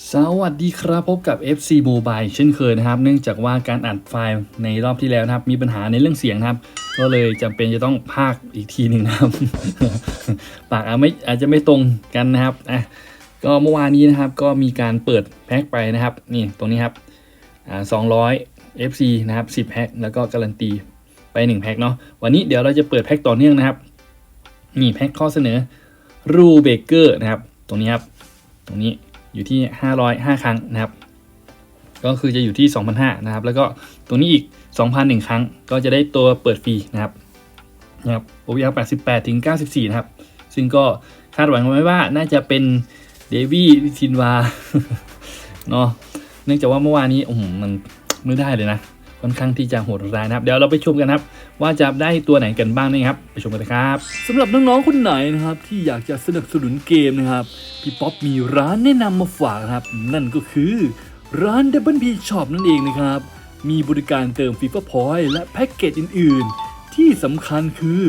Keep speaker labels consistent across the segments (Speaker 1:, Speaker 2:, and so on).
Speaker 1: สวัสดีครับพบกับ FC Mobile เช่นเคยนะครับ เนื่องจากว่าการอัดไฟล์ในรอบที่แล้วนะครับ มีปัญหาในเรื่องเสียงนะครับ ก็เลยจำเป็นจะต้องพากอีกทีหนึ่งนะครับ ปากอาจไม่อาจจะไม่ตรงกันนะครับอะก็เมื่อวานนี้นะครับก็มีการเปิดแพ็คไปนะครับ นี่ตรงนี้ครับอ่า200 FC นะครับ10แพ็คแล้วก็การันตีไป1แพ็คเนาะวันนี้เดี๋ยวเราจะเปิดแพ็คต่อเนื่องนะครับนี่แพ็คข้อเสนอรูเบเกอร์นะครับ ตรงนี้ครับ ตรงนี้ อยู่ที่ 505 ครั้งนะครับ ก็คือจะอยู่ที่ 2,500นะครับ แล้วก็ตัวนี้อีก 2,001 ครั้ง ก็จะได้ตัวเปิดฟรีนะครับนะครับโอวิอา88 ถึง 94 นะครับ ซึ่งก็คาดหวังไว้ว่าน่าจะเป็นเดวี่ซินวาเนาะเนื่องจากว่าเมื่อวานนี้โอ้โหมันไม่ได้เลยนะ ค่อนข้างที่จะโหดร้ายนะครับ เดี๋ยวเราไปชมกันครับ ว่าจะได้ตัวไหนกันบ้างนะครับ ไปชมกันเลยครับสำหรับน้องๆคนไหนนะครับ ที่อยากจะสนับสนุนเกมนะครับพี่ป๊อปมีร้านแนะนำมาฝากนะครับ นั่นก็คือร้าน Double P Shop นั่นเองนะครับ มีบริการเติม FIFA Point และแพ็กเกจอื่น ๆ ที่สำคัญคือ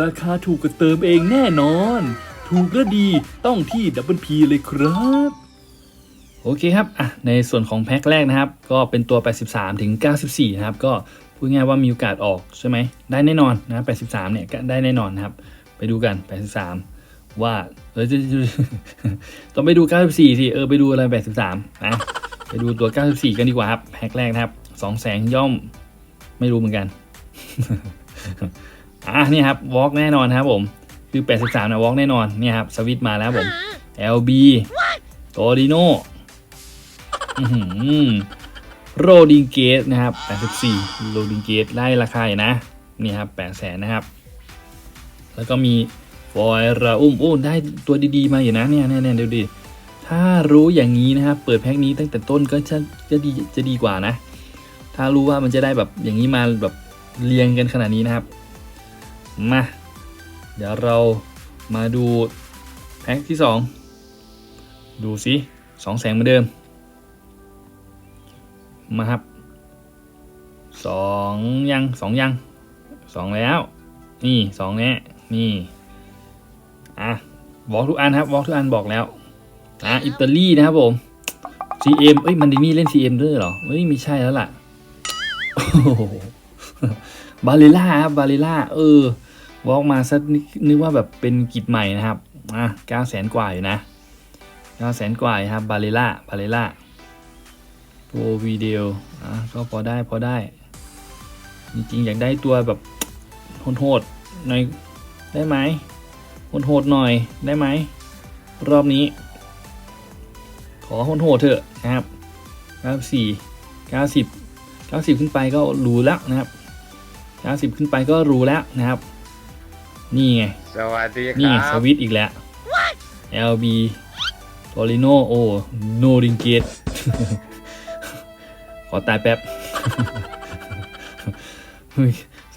Speaker 1: ราคาถูกกว่าเติมเองแน่นอน ถูกและดีต้องที่ Double P เลยครับ โอเคครับอะในส่วนของแพ็คแรกนะครับ ก็เป็นตัว 83 ถึง 94 นะครับ ก็พูดง่ายว่ามีโอกาสออกใช่ไหม ได้แน่นอนนะ 83 เนี่ยก็ได้แน่นอนนะครับ ไปดูกัน 83 ว่าเออต้องไปดู 94 สิ เออ ไปดูอะไร 83 นะ ไปดูตัว 94 กันดีกว่าครับ แพ็คแรกนะครับ2แสงย่อม ไม่รู้เหมือนกัน อะนี่ครับ วอล์กแน่นอนครับผม คือ 83นะวอล์กแน่นอน เนี่ยครับ สวิตช์มาแล้วผม LB โตดิโน โรดิงเกตนะครับ84โรดิงเกตไล่ราคาอยู่นะ นี่ครับ8แสนนะครับ แล้วก็มีฟอยราอุ้มโอ้ได้ตัวดีๆมาอยู่นะเนี่ยเนี่ยเนี่ยดูดิถ้ารู้อย่างนี้นะครับเปิดแพ็คนี้ตั้งแต่ต้นก็จะจะดีจะดีกว่านะ ถ้ารู้ว่ามันจะได้แบบอย่างนี้มาแบบเรียงกันขนาดนี้นะครับ มา เดี๋ยวเรามาดูแพ็คที่ 2 ดูสิสองแสงเหมือนเดิม มาครับสองยังสองยังสองแล้ว นี่สองแน่นี่อะบอกทุกอันครับบอกทุกอันบอกแล้วอะอิตาลีนะครับผม CM เอ้ยมันดินี่เล่น CM ด้วยเหรอเอ้ยไม่ใช่แล้วล่ะโอ้โหบาเลล่าครับบาเลล่าเออวอล์กมาสักนึกนึกว่าแบบเป็นกิจใหม่นะครับอะเก้าแสนกว่าอยู่นะเก้าแสนกว่าอยู่ครับบาเลล่าบาเลล่า โปรวีเดียอะก็พอได้พอได้ จริงๆอยากได้ตัวแบบโหดๆหน่อยได้ไหมโหดๆหน่อยได้ไหมรอบนี้ ขอโหดๆเถอะนะครับ94 90 90 ขึ้นไปก็รู้แล้วนะครับ 90 ขึ้นไปก็รู้แล้วนะครับ นี่ไง
Speaker 2: สวัสดีค
Speaker 1: นี่
Speaker 2: รั
Speaker 1: ส
Speaker 2: บ
Speaker 1: วิตช์อีกแล้ว LB โตลิโนโอโนริงเกต ขอตายแป๊บ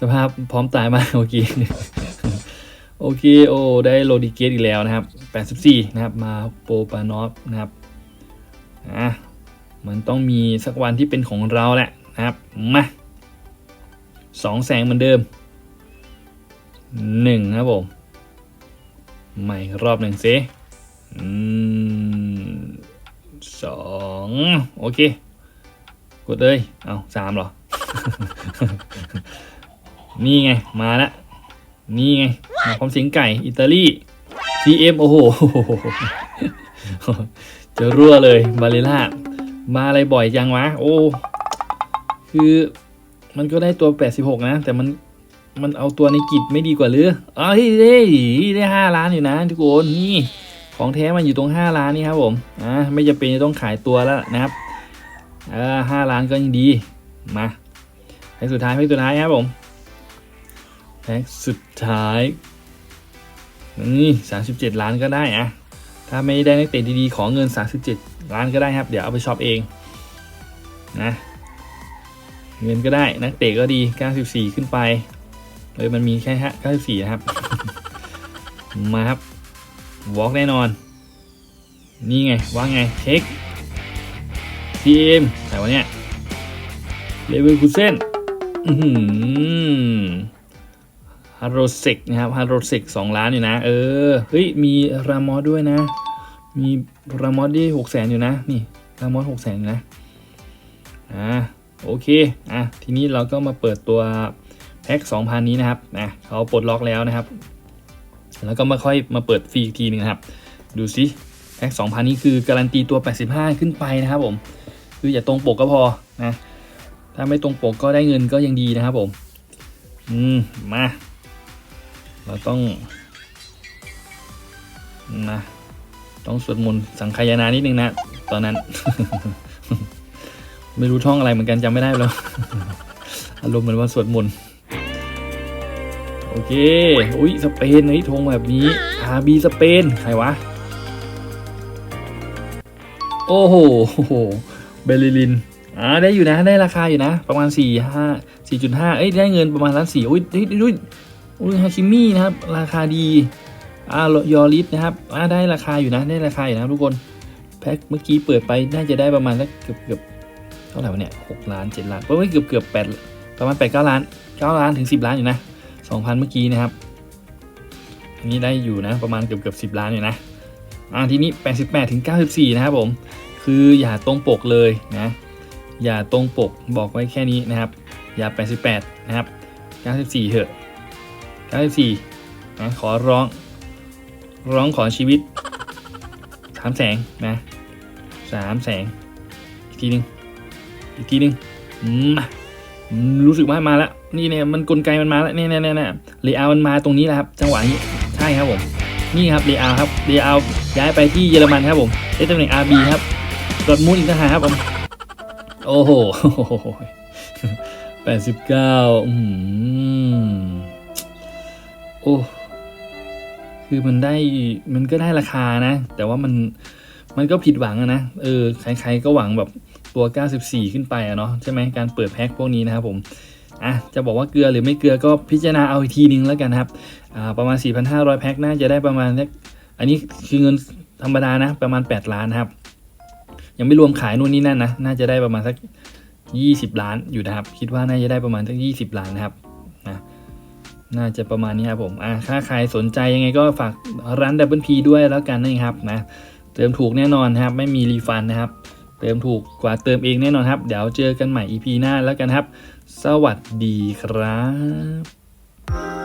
Speaker 1: สภาพพร้อมตายมากโอเคโอเคโอ้ได้โลดิเกตอีกแล้วนะครับ 84 นะครับ มาโปปานอฟนะครับอะมันต้องมีสักวันที่เป็นของเราแหละนะครับ มาสองแสงเหมือนเดิมหนึ่งครับผม ใหม่รอบหนึ่งสิอืมสองโอเค ดเลย เอาสามเหรอ นี่ไง มาล้วนี่ไงมาพร้อมเสียงไก่ อิตาลี CM โอ้โห จะรั่วเลย บาเลล่า มาอะไรบ่อยจังวะ โอ้ คือมันก็ได้ตัว 86 นะ แต่มันมันเอาตัวในกิจไม่ดีกว่าหรืออ๋อเฮ้ยได้ได้ห้าล้านอยู่นะทุกคน นี่ ของแท้มันอยู่ตรง 5 ล้านนี่ครับผม อ่า ไม่จะเป็นจะต้องขายตัวแล้วนะครับ เออห้าล้านก็ยังดี มาแพ็กสุดท้ายแพ็กสุดท้ายครับผมแพ็กสุดท้ายนี่สามสิบเจ็ดล้านก็ได้อะถ้าไม่ได้นักเตะดีๆ ขอเงิน 37 ล้านก็ได้ครับ เดี๋ยวเอาไปช็อปเองนะเงินก็ได้นักเตะก็ดี 94 ขึ้นไปเอ้ยมันมีแค่ฮะ94 นะครับ มาครับวอล์กแน่นอน นี่ไงว่าไงเช็ค ทีมแต่วันเนี้ยเลเวลคูเซนฮาร์โรเซกนะครับฮาร์โรเซกสองล้านอยู่นะ เออ เฮ้ย มีรามอสด้วยนะ มีรามอสได้หกแสนอยู่นะ นี่รามอสหกแสนนะ อ่า โอเค อะ ทีนี้เราก็มาเปิดตัวแพ็ค2,000นี้นะครับ นะเขาปลดล็อกแล้วนะครับ แล้วก็มาค่อยมาเปิดฟรีอีกทีหนึงครับ ดูสิแพ็ค2,000นี้คือการันตีตัว 85 ขึ้นไปนะครับผม คืออย่าตรงปกก็พอนะถ้าไม่ตรงปกก็ได้เงินก็ยังดีนะครับผม อืมมา เราต้องนะต้องสวดมนต์สังขยานานิดนึงนะ ตอนนั้น ไม่รู้ท่องอะไรเหมือนกันจำไม่ได้แล้ว อารมณ์เหมือนว่าสวดมนต์โอเค อุ้ยสเปนเฮ้ยธงแบบนี้อาบีสเปน ใครวะ โอ้โหโอ้โห เบลลินอ่าได้อยู่นะได้ราคาอยู่นะ ประมาณ4 5 4.5เอ้ยได้เงินประมาณล้านสี่อุ้ยอุ้ยอุ้ยอุ้ยฮาคิมี่นะครับ ราคาดีอ่ายอริสนะครับอ่าได้ราคาอยู่นะได้ราคาอยู่นะทุกคนแพ็คเมื่อกี้เปิดไปน่าจะได้ประมาณสักเกือบเกือบเท่าไหร่วะเนี่ยหกล้านเจ็ดล้านเพราะว่าเกือบเกือบแปดประมาณแปดเก้าล้านเก้าล้านถึงสิบล้านอยู่นะสองพันเมื่อกี้นะครับอันนี้ได้อยู่นะประมาณเกือบเกือบสิบล้านอยู่นะอ่าทีนี้แปดสิบแปดถึงเก้าสิบสี่นะครับผม คืออย่าตรงปกเลยนะอย่าตรงปกบอกไว้แค่นี้นะครับ อย่าแปดสิบแปดนะครับเก้าสิบสี่เถอะเก้าสิบสี่นะ ขอร้อง ร้องขอชีวิต สามแสงนะสามแสง อีกทีหนึ่งอีกทีหนึ่งมารู้สึกว่ามาแล้ว นี่เนี่ยมันกลไกมันมาแล้วเนี่ยเนี่ยเนี่ยเนี่ยเรอามันมาตรงนี้แหละครับ จังหวะนี้ ใช่ครับผม นี่ครับเรอาครับเรอาย้ายไปที่เยอรมันครับผมได้ตำแหน่ง RB ครับ ดอร์ทมูลอีกทหารครับผม โอ้โหแปดสิบเก้าอืมโอ้คือมันได้มันก็ได้ราคานะ แต่ว่ามันมันก็ผิดหวังนะเออใครๆก็หวังแบบตัว 94 ขึ้นไปอะเนาะใช่ไหมการเปิดแพ็คพวกนี้นะครับผมอะจะบอกว่าเกลือหรือไม่เกลือก็พิจารณาเอาอีกทีนึงแล้วกันครับอ่าประมาณ 4,500 แพ็คน่าจะได้ประมาณอันนี้คือเงินธรรมดานะประมาณ 8 ล้านนะครับ ยังไม่รวมขายนู่นนี่นั่นนะน่าจะได้ประมาณสัก 20 ล้านอยู่นะครับ คิดว่าน่าจะได้ประมาณสัก 20 ล้านนะครับนะน่าจะประมาณนี้ครับผมอ่าถ้าใครสนใจยังไงก็ฝากร้านดับเบิลพีด้วยแล้วกันนะครับนะเติมถูกแน่นอนครับ ไม่มีรีฟันนะครับ เติมถูกกว่าเติมเองแน่นอนครับ เดี๋ยวเจอกันใหม่ EP หน้าแล้วกันครับ สวัสดีครับ